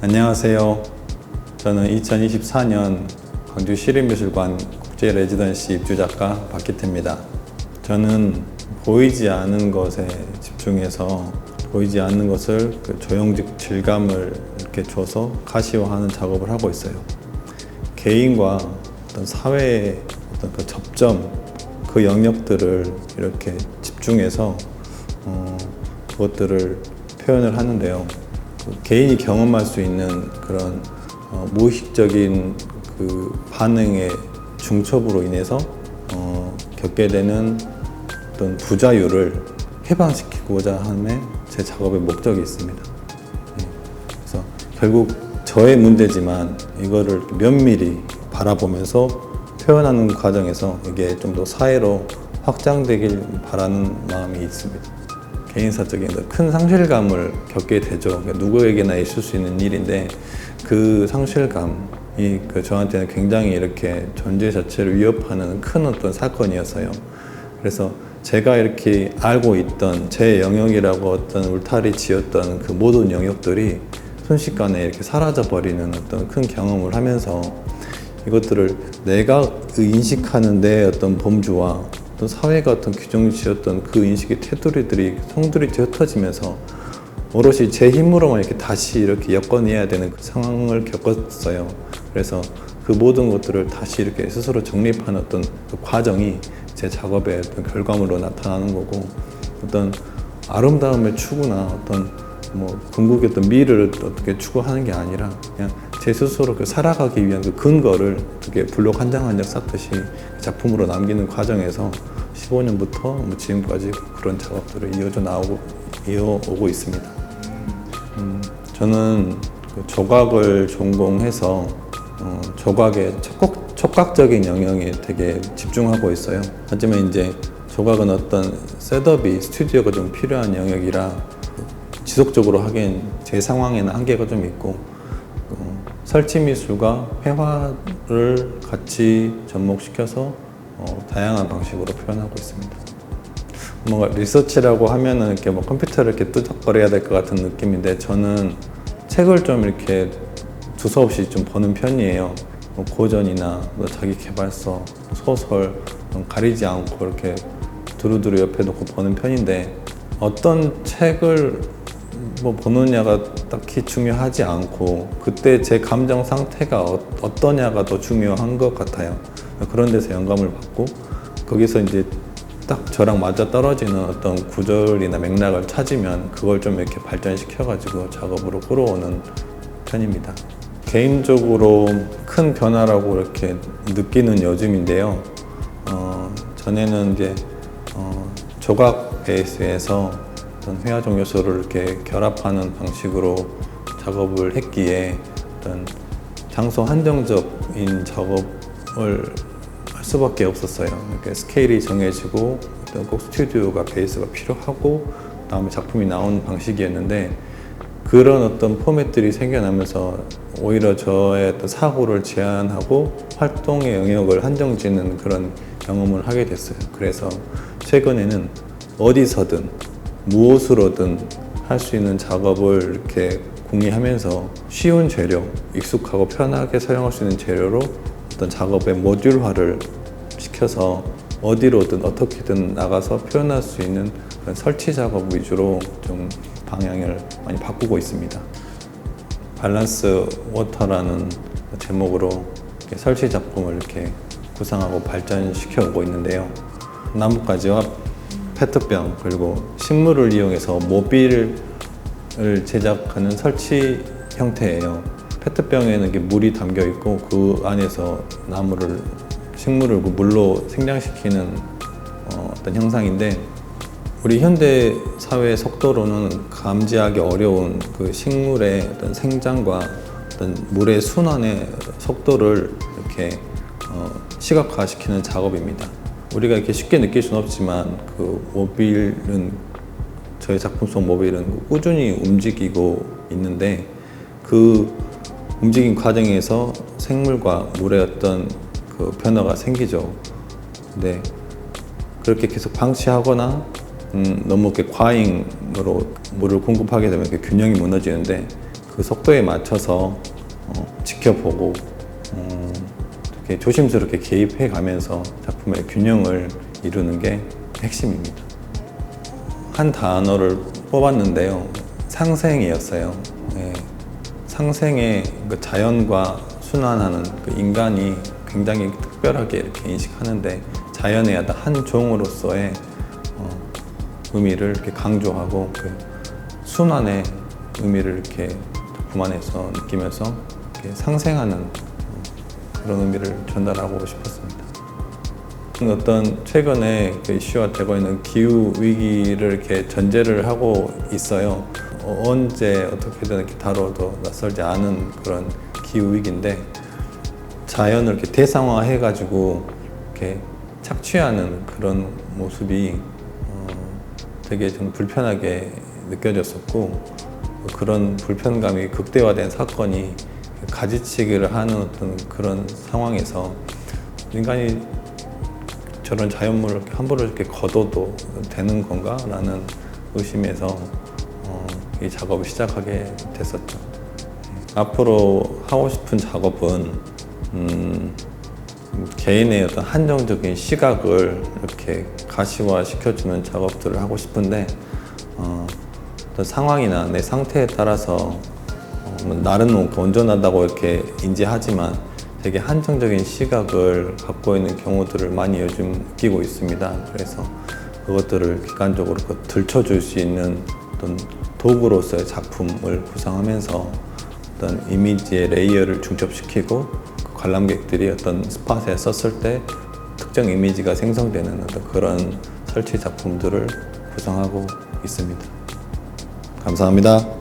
안녕하세요. 저는 2024년 광주 시립미술관 국제 레지던시 입주 작가 박기태입니다. 저는 보이지 않은 것에 집중해서 보이지 않는 것을 그 조형적 질감을 이렇게 줘서 가시화하는 작업을 하고 있어요. 개인과 어떤 사회의 어떤 그 접점, 그 영역들을 이렇게 집중해서 어, 그것들을 표현을 하는데요. 그 개인이 경험할 수 있는 그런 어, 무의식적인 그 반응의 중첩으로 인해서 어, 겪게 되는 어떤 부자유를 해방시키고자 함에 제 작업의 목적이 있습니다. 네. 그래서 결국 저의 문제지만 이거를 면밀히 바라보면서 표현하는 과정에서 이게 좀 더 사회로 확장되길 바라는 마음이 있습니다. 개인사적인 큰 상실감을 겪게 되죠. 그러니까 누구에게나 있을 수 있는 일인데 그 상실감이 그 저한테는 굉장히 이렇게 존재 자체를 위협하는 큰 어떤 사건이었어요. 그래서 제가 이렇게 알고 있던 제 영역이라고 어떤 울타리 지었던 그 모든 영역들이 순식간에 이렇게 사라져 버리는 어떤 큰 경험을 하면서 이것들을 내가 인식하는 내 어떤 범주와 또 사회가 어떤 규정을 지었던 그 인식의 테두리들이 성들이 흩어지면서 오롯이 제 힘으로만 이렇게 다시 이렇게 엮어내야 되는 그 상황을 겪었어요. 그래서 그 모든 것들을 다시 이렇게 스스로 정립하는 어떤 그 과정이 제 작업의 어떤 결과물로 나타나는 거고 어떤 아름다움의 추구나 어떤 뭐 궁극의 어떤 미를 어떻게 추구하는 게 아니라 그냥 제 스스로 그 살아가기 위한 그 근거를 어떻게 블록 한 장 한 장 쌓듯이 작품으로 남기는 과정에서 15년부터 뭐 지금까지 그런 작업들을 이어져 나오고 이어오고 있습니다. 음, 저는 그 조각을 전공해서 어, 조각의 촉각, 촉각적인 영역에 되게 집중하고 있어요. 하지만 이제 조각은 어떤 셋업이 스튜디오가 좀 필요한 영역이라 지속적으로 하기엔 제 상황에는 한계가 좀 있고 어, 설치 미술과 회화를 같이 접목시켜서 어, 다양한 방식으로 표현하고 있습니다. 뭔가 리서치라고 하면은 이렇게 뭐 컴퓨터를 이렇게 뚜덕거려야 될 것 같은 느낌인데 저는 책을 좀 이렇게 두서없이 좀 보는 편이에요. 뭐 고전이나 뭐 자기 개발서, 소설 좀 가리지 않고 이렇게 두루두루 옆에 놓고 보는 편인데 어떤 책을 뭐 보느냐가 딱히 중요하지 않고 그때 제 감정 상태가 어, 어떠냐가 더 중요한 것 같아요. 그런 데서 영감을 받고 거기서 이제 딱 저랑 맞아 떨어지는 어떤 구절이나 맥락을 찾으면 그걸 좀 이렇게 발전시켜 가지고 작업으로 끌어오는 편입니다. 개인적으로 큰 변화라고 이렇게 느끼는 요즘인데요. 어, 전에는 이제 어, 조각 베이스에서 어떤 회화적 요소를 이렇게 결합하는 방식으로 작업을 했기에 어떤 장소 한정적인 작업을 할 수밖에 없었어요. 이렇게 스케일이 정해지고 어떤 꼭 스튜디오가 베이스가 필요하고 그다음에 작품이 나오는 방식이었는데 그런 어떤 포맷들이 생겨나면서 오히려 저의 어떤 사고를 제한하고 활동의 영역을 한정짓는 그런 경험을 하게 됐어요. 그래서 최근에는 어디서든 무엇으로든 할 수 있는 작업을 이렇게 공유하면서 쉬운 재료, 익숙하고 편하게 사용할 수 있는 재료로 어떤 작업의 모듈화를 시켜서 어디로든 어떻게든 나가서 표현할 수 있는 그런 설치 작업 위주로 좀 방향을 많이 바꾸고 있습니다. 밸런스 워터라는 제목으로 설치 작품을 이렇게 구상하고 발전시켜 오고 있는데요. 나뭇가지와 페트병 그리고 식물을 이용해서 모빌을 제작하는 설치 형태예요. 페트병에는 이게 물이 담겨 있고 그 안에서 나무를 식물을 그 물로 생장시키는 어, 어떤 형상인데 우리 현대 사회 속도로는 감지하기 어려운 그 식물의 어떤 생장과 어떤 물의 순환의 속도를 이렇게 어, 시각화시키는 작업입니다. 우리가 이렇게 쉽게 느낄 수는 없지만 그 모빌은 저희 작품 속 모빌은 꾸준히 움직이고 있는데 그 움직임 과정에서 생물과 물의 어떤 그 변화가 생기죠. 근데 그렇게 계속 방치하거나 음, 너무 이렇게 과잉으로 물을 공급하게 되면 이렇게 균형이 무너지는데 그 속도에 맞춰서 어, 지켜보고 어, 이렇게 조심스럽게 개입해 가면서 작품의 균형을 이루는 게 핵심입니다. 한 단어를 뽑았는데요. 상생이었어요. 예. 상생의 그 자연과 순환하는 그 인간이 굉장히 특별하게 이렇게 인식하는데 자연의 한 종으로서의 어, 의미를 이렇게 강조하고 그 순환의 의미를 이렇게 작품 안에서 느끼면서 이렇게 상생하는 어, 그런 의미를 전달하고 싶었습니다. 어떤 최근에 그 이슈화 되고 있는 기후 위기를 이렇게 전제를 하고 있어요. 어, 언제 어떻게든 이렇게 다뤄도 낯설지 않은 그런 기후 위기인데 자연을 이렇게 대상화해 가지고 이렇게 착취하는 그런 모습이 어, 되게 좀 불편하게 느껴졌었고 그런 불편감이 극대화된 사건이 가지치기를 하는 어떤 그런 상황에서 인간이 저런 자연물을 이렇게 함부로 이렇게 걷어도 되는 건가 라는 의심에서 어, 이 작업을 시작하게 됐었죠. 앞으로 하고 싶은 작업은 음, 개인의 어떤 한정적인 시각을 이렇게 가시화 시켜주는 작업들을 하고 싶은데 어, 상황이나 내 상태에 따라서 나는 뭐 온전하다고 이렇게 인지하지만 되게 한정적인 시각을 갖고 있는 경우들을 많이 요즘 느끼고 있습니다. 그래서 그것들을 객관적으로 그 들춰줄 수 있는 어떤 도구로서의 작품을 구상하면서 어떤 이미지의 레이어를 중첩시키고 그 관람객들이 어떤 스팟에 썼을 때 특정 이미지가 생성되는 어떤 그런 설치 작품들을 구상하고 있습니다. 감사합니다.